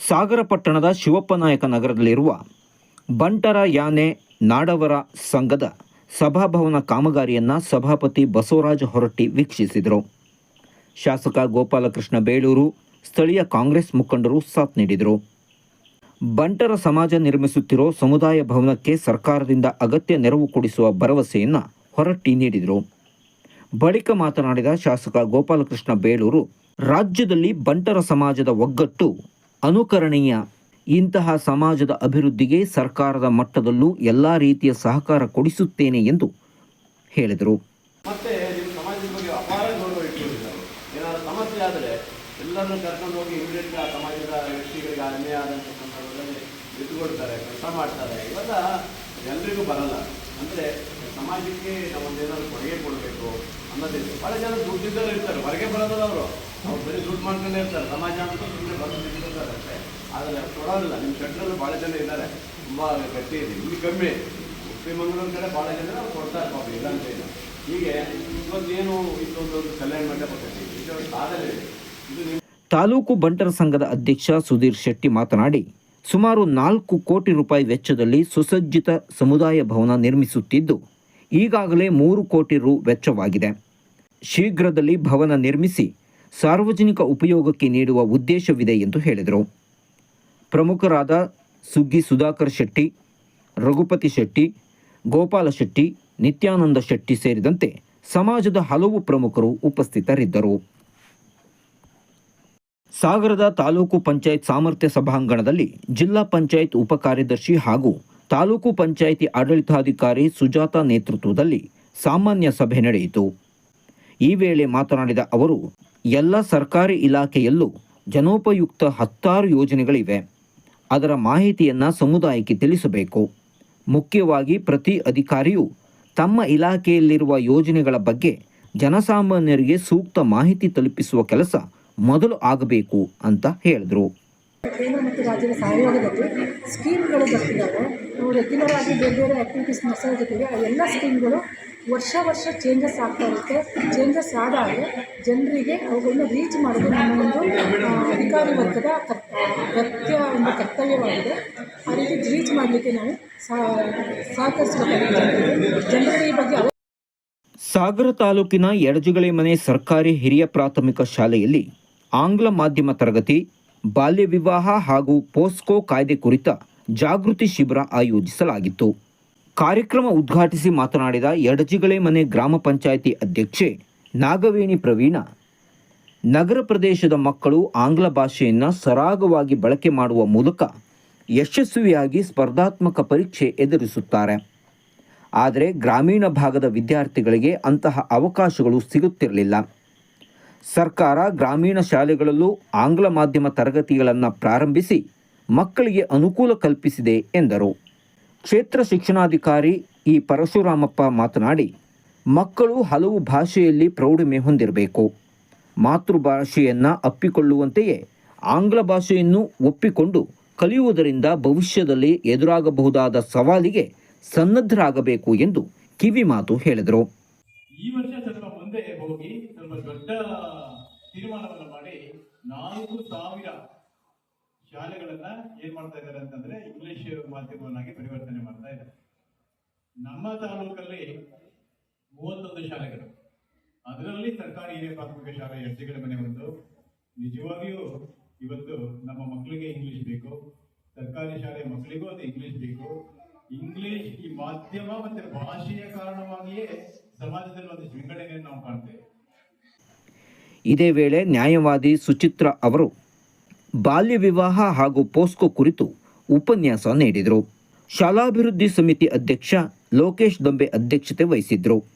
ಸಾಗರ ಪಟ್ಟಣದ ಶಿವಪ್ಪನಾಯಕ ನಗರದಲ್ಲಿರುವ ಬಂಟರ ಯಾನೆ ನಾಡವರ ಸಂಘದ ಸಭಾಭವನ ಕಾಮಗಾರಿಯನ್ನು ಸಭಾಪತಿ ಬಸವರಾಜ ಹೊರಟ್ಟಿ ವೀಕ್ಷಿಸಿದರು. ಶಾಸಕ ಗೋಪಾಲಕೃಷ್ಣ ಬೇಳೂರು, ಸ್ಥಳೀಯ ಕಾಂಗ್ರೆಸ್ ಮುಖಂಡರು ಸಾಥ್ ನೀಡಿದರು. ಬಂಟರ ಸಮಾಜ ನಿರ್ಮಿಸುತ್ತಿರೋ ಸಮುದಾಯ ಭವನಕ್ಕೆ ಸರ್ಕಾರದಿಂದ ಅಗತ್ಯ ನೆರವು ಕೊಡಿಸುವ ಭರವಸೆಯನ್ನು ಹೊರಟ್ಟಿ ನೀಡಿದರು. ಬಳಿಕ ಮಾತನಾಡಿದ ಶಾಸಕ ಗೋಪಾಲಕೃಷ್ಣ ಬೇಳೂರು, ರಾಜ್ಯದಲ್ಲಿ ಬಂಟರ ಸಮಾಜದ ಒಗ್ಗಟ್ಟು ಅನುಕರಣೀಯ ಇಂತಹ ಸಮಾಜದ ಅಭಿವೃದ್ಧಿಗೆ ಸರ್ಕಾರದ ಮಟ್ಟದಲ್ಲೂ ಎಲ್ಲ ರೀತಿಯ ಸಹಕಾರ ಕೊಡಿಸುತ್ತೇನೆ ಎಂದು ಹೇಳಿದರು. ಸಮಾಜಕ್ಕೆ ನಾವೊಂದೇನಾದ್ರು ಕೊಡುಗೆ ಕೊಡಬೇಕು ಅನ್ನೋದಿಲ್ಲ. ಬಹಳ ಜನ ದುಡ್ಡಿದ್ದಲ್ಲಿ ಇರ್ತಾರೆ. ಹೊರಗೆ ಬರೋದಲ್ಲ ಅವರು. ಅವ್ರು ಬರೀ ದುಡ್ಡು ಮಾಡ್ಕೊಂಡೇ ಇರ್ತಾರೆ. ಸಮಾಜ ಅಂತ ಸುಮ್ಮನೆ ಬಂದು ನಿಂತಿರ್ತಾರೆ ಅಷ್ಟೇ. ಆದರೆ ಕೊಡೋದಿಲ್ಲ. ನಿಮ್ಮ ಶೆಟ್ರಲ್ಲಿ ಭಾಳ ಜನ ಇದ್ದಾರೆ. ತುಂಬ ಗಟ್ಟಿ ಇದೆ. ಇಲ್ಲಿ ಕಮ್ಮಿ. ಮಂಗಳೂರು ಕಡೆ ಭಾಳ ಜನ ಅವ್ರು ಕೊಡ್ತಾರೆ ಪಾಪ. ಇಲ್ಲ ಅಂತ ಇಲ್ಲ. ಹೀಗೆ ಇವತ್ತೇನು ಇದೊಂದು ಕಲ್ಯಾಣ ಮಂಟಪ ಕಟ್ಟಿ ಇದು ಸಾಧನೆ ಇದು. ನಿಮ್ಮ ತಾಲೂಕು ಬಂಟರ ಸಂಘದ ಅಧ್ಯಕ್ಷ ಸುಧೀರ್ ಶೆಟ್ಟಿ ಮಾತನಾಡಿ, ಸುಮಾರು ನಾಲ್ಕು ಕೋಟಿ ರೂಪಾಯಿ ವೆಚ್ಚದಲ್ಲಿ ಸುಸಜ್ಜಿತ ಸಮುದಾಯ ಭವನ ನಿರ್ಮಿಸುತ್ತಿದ್ದು, ಈಗಾಗಲೇ ಮೂರು ಕೋಟಿ ರು ವೆಚ್ಚವಾಗಿದೆ. ಶೀಘ್ರದಲ್ಲಿ ಭವನ ನಿರ್ಮಿಸಿ ಸಾರ್ವಜನಿಕ ಉಪಯೋಗಕ್ಕೆ ನೀಡುವ ಉದ್ದೇಶವಿದೆ ಎಂದು ಹೇಳಿದರು. ಪ್ರಮುಖರಾದ ಸುಗ್ಗಿ ಸುಧಾಕರ್ ಶೆಟ್ಟಿ, ರಘುಪತಿ ಶೆಟ್ಟಿ, ಗೋಪಾಲ ಶೆಟ್ಟಿ, ನಿತ್ಯಾನಂದ ಶೆಟ್ಟಿ ಸೇರಿದಂತೆ ಸಮಾಜದ ಹಲವು ಪ್ರಮುಖರು ಉಪಸ್ಥಿತರಿದ್ದರು. ಸಾಗರದ ತಾಲೂಕು ಪಂಚಾಯತ್ ಸಾಮರ್ಥ್ಯ ಸಭಾಂಗಣದಲ್ಲಿ ಜಿಲ್ಲಾ ಪಂಚಾಯತ್ ಉಪ ಕಾರ್ಯದರ್ಶಿ ಹಾಗೂ ತಾಲೂಕು ಪಂಚಾಯಿತಿ ಆಡಳಿತಾಧಿಕಾರಿ ಸುಜಾತ ನೇತೃತ್ವದಲ್ಲಿ ಸಾಮಾನ್ಯ ಸಭೆ ನಡೆಯಿತು. ಈ ವೇಳೆ ಮಾತನಾಡಿದ ಅವರು ಎಲ್ಲ ಸರ್ಕಾರಿ ಇಲಾಖೆಯಲ್ಲೂ ಜನೋಪಯುಕ್ತ ಹತ್ತಾರು ಯೋಜನೆಗಳಿವೆ. ಅದರ ಮಾಹಿತಿಯನ್ನು ಸಮುದಾಯಕ್ಕೆ ತಿಳಿಸಬೇಕು. ಮುಖ್ಯವಾಗಿ ಪ್ರತಿ ಅಧಿಕಾರಿಯು ತಮ್ಮ ಇಲಾಖೆಯಲ್ಲಿರುವ ಯೋಜನೆಗಳ ಬಗ್ಗೆ ಜನಸಾಮಾನ್ಯರಿಗೆ ಸೂಕ್ತ ಮಾಹಿತಿ ತಲುಪಿಸುವ ಕೆಲಸ ಮೊದಲು ಆಗಬೇಕು ಅಂತ ಹೇಳಿದರು. ಕೇಂದ್ರ ಮತ್ತು ರಾಜ್ಯದ ಸಹಯೋಗದಲ್ಲಿ ಸ್ಕೀಮ್ಗಳು ಬರ್ತಿದ್ದಾವೆ ನಾವು ರೆಗ್ಯುಲರ್ ಆಗಿ ಬೇರೆ ಬೇರೆ ಆ್ಯಕ್ಟಿವಿಟೀಸ್ ನಡೆಸೋ ಜೊತೆಗೆ ಆ ಎಲ್ಲ ಸ್ಕೀಮ್ಗಳು ವರ್ಷ ವರ್ಷ ಚೇಂಜಸ್ ಆಗ್ತಾ ಇರುತ್ತೆ. ಚೇಂಜಸ್ ಆದಾಗ ಜನರಿಗೆ ಅವುಗಳನ್ನ ರೀಚ್ ಮಾಡೋದು ನಮ್ಮ ಒಂದು ಅಧಿಕಾರಿ ವರ್ಗದ ಕರ್ತ್ಯ ಒಂದು ಕರ್ತವ್ಯವಾಗಿದೆ. ಆ ರೀತಿ ರೀಚ್ ಮಾಡಲಿಕ್ಕೆ ನಾವು ಸಹಕರಿಸಬೇಕಾಗಿದೆ ಜನರಿಗೆ ಈ ಬಗ್ಗೆ ಸಾಗರ ತಾಲೂಕಿನ ಎಡಜುಗಳೆ ಮನೆ ಸರ್ಕಾರಿ ಹಿರಿಯ ಪ್ರಾಥಮಿಕ ಶಾಲೆಯಲ್ಲಿ ಆಂಗ್ಲ ಮಾಧ್ಯಮ ತರಗತಿ, ಬಾಲ್ಯ ವಿವಾಹ ಹಾಗೂ ಪೋಸ್ಕೋ ಕಾಯ್ದೆ ಕುರಿತ ಜಾಗೃತಿ ಶಿಬಿರ ಆಯೋಜಿಸಲಾಗಿತ್ತು. ಕಾರ್ಯಕ್ರಮ ಉದ್ಘಾಟಿಸಿ ಮಾತನಾಡಿದ ಎಡಜಿಗಳೇ ಮನೆ ಗ್ರಾಮ ಪಂಚಾಯಿತಿ ಅಧ್ಯಕ್ಷೆ ನಾಗವೇಣಿ ಪ್ರವೀಣ, ನಗರ ಪ್ರದೇಶದ ಮಕ್ಕಳು ಆಂಗ್ಲ ಭಾಷೆಯನ್ನು ಸರಾಗವಾಗಿ ಬಳಕೆ ಮಾಡುವ ಮೂಲಕ ಯಶಸ್ವಿಯಾಗಿ ಸ್ಪರ್ಧಾತ್ಮಕ ಪರೀಕ್ಷೆ ಎದುರಿಸುತ್ತಾರೆ. ಆದರೆ ಗ್ರಾಮೀಣ ಭಾಗದ ವಿದ್ಯಾರ್ಥಿಗಳಿಗೆ ಅಂತಹ ಅವಕಾಶಗಳು ಸಿಗುತ್ತಿರಲಿಲ್ಲ. ಸರ್ಕಾರ ಗ್ರಾಮೀಣ ಶಾಲೆಗಳಲ್ಲೂ ಆಂಗ್ಲ ಮಾಧ್ಯಮ ತರಗತಿಗಳನ್ನು ಪ್ರಾರಂಭಿಸಿ ಮಕ್ಕಳಿಗೆ ಅನುಕೂಲ ಕಲ್ಪಿಸಿದೆ ಎಂದರು. ಕ್ಷೇತ್ರ ಶಿಕ್ಷಣಾಧಿಕಾರಿ ಇ ಪರಶುರಾಮಪ್ಪ ಮಾತನಾಡಿ, ಮಕ್ಕಳು ಹಲವು ಭಾಷೆಯಲ್ಲಿ ಪ್ರೌಢಿಮೆ ಹೊಂದಿರಬೇಕು. ಮಾತೃಭಾಷೆಯನ್ನು ಅಪ್ಪಿಕೊಳ್ಳುವಂತೆಯೇ ಆಂಗ್ಲ ಭಾಷೆಯನ್ನು ಒಪ್ಪಿಕೊಂಡು ಕಲಿಯುವುದರಿಂದ ಭವಿಷ್ಯದಲ್ಲಿ ಎದುರಾಗಬಹುದಾದ ಸವಾಲಿಗೆ ಸನ್ನದ್ಧರಾಗಬೇಕು ಎಂದು ಕಿವಿ ಮಾತು ಹೇಳಿದರು. ಈ ವರ್ಷ ಸ್ವಲ್ಪ ಮುಂದೆ ಹೋಗಿ ಸ್ವಲ್ಪ ದೊಡ್ಡ ತೀರ್ಮಾನವನ್ನು ಮಾಡಿ ನಾಲ್ಕು ಸಾವಿರ ಶಾಲೆಗಳನ್ನ ಏನ್ ಮಾಡ್ತಾ ಇದ್ದಾರೆ ಅಂತಂದ್ರೆ ಇಂಗ್ಲಿಷ್ ಮಾಧ್ಯಮವನ್ನಾಗಿ ಪರಿವರ್ತನೆ ಮಾಡ್ತಾ ಇದ್ದಾರೆ. ನಮ್ಮ ತಾಲೂಕಲ್ಲಿ ಮೂವತ್ತೊಂದು ಶಾಲೆಗಳು. ಅದರಲ್ಲಿ ಸರ್ಕಾರಿ ಹಿರಿಯ ಪ್ರಾಥಮಿಕ ಶಾಲೆ ಹೆಜ್ಜೆಗಳ ಮನೆ ಒಂದು. ನಿಜವಾಗಿಯೂ ಇವತ್ತು ನಮ್ಮ ಮಕ್ಕಳಿಗೆ ಇಂಗ್ಲಿಷ್ ಬೇಕು. ಸರ್ಕಾರಿ ಶಾಲೆ ಮಕ್ಕಳಿಗೂ ಅದು ಇಂಗ್ಲಿಷ್ ಬೇಕು. ಇಂಗ್ಲಿಷ್ ಈ ಮಾಧ್ಯಮ ಮತ್ತೆ ಭಾಷೆಯ ಕಾರಣವಾಗಿಯೇ ಸಮಾಜದಲ್ಲಿ ಒಂದು ವಿಂಗಡಣೆಯನ್ನು ನಾವು ಕಾಣ್ತೇವೆ. ಇದೇ ವೇಳೆ ನ್ಯಾಯವಾದಿ ಸುಚಿತ್ರ ಅವರು ಬಾಲ್ಯ ವಿವಾಹ ಹಾಗೂ ಪೋಸ್ಕೋ ಕುರಿತು ಉಪನ್ಯಾಸ ನೀಡಿದರು. ಶಾಲಾಭಿವೃದ್ಧಿ ಸಮಿತಿ ಅಧ್ಯಕ್ಷ ಲೋಕೇಶ್ ದೊಂಬೆ ಅಧ್ಯಕ್ಷತೆ ವಹಿಸಿದ್ರು.